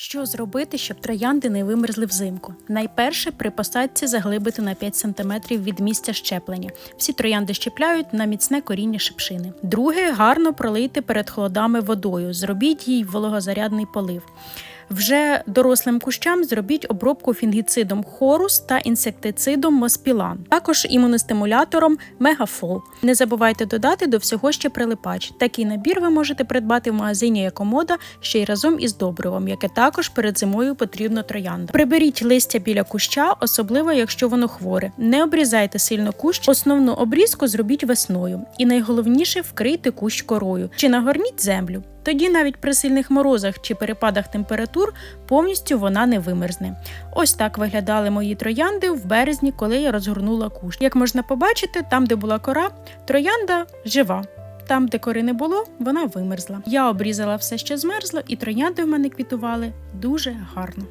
Що зробити, щоб троянди не вимерзли взимку? Найперше при посадці заглибити на 5 см від місця щеплення. Всі троянди щепляють на міцне коріння шипшини. Друге, гарно пролийте перед холодами водою. Зробіть їй вологозарядний полив. Вже дорослим кущам зробіть обробку фінгіцидом хорус та інсектицидом моспілан, також імуностимулятором мегафол. Не забувайте додати до всього ще прилипач. Такий набір ви можете придбати в магазині Екомода ще й разом із добривом, яке також перед зимою потрібно трояндам. Приберіть листя біля куща, особливо якщо воно хворе. Не обрізайте сильно кущ. Основну обрізку зробіть весною. І найголовніше вкрийте кущ корою чи нагорніть землю. Тоді навіть при сильних морозах чи перепадах температур повністю вона не вимерзне. Ось так виглядали мої троянди в березні, коли я розгорнула кущ. Як можна побачити, там, де була кора, троянда жива. Там, де кори не було, вона вимерзла. Я обрізала все, що змерзло, і троянди в мене квітували дуже гарно.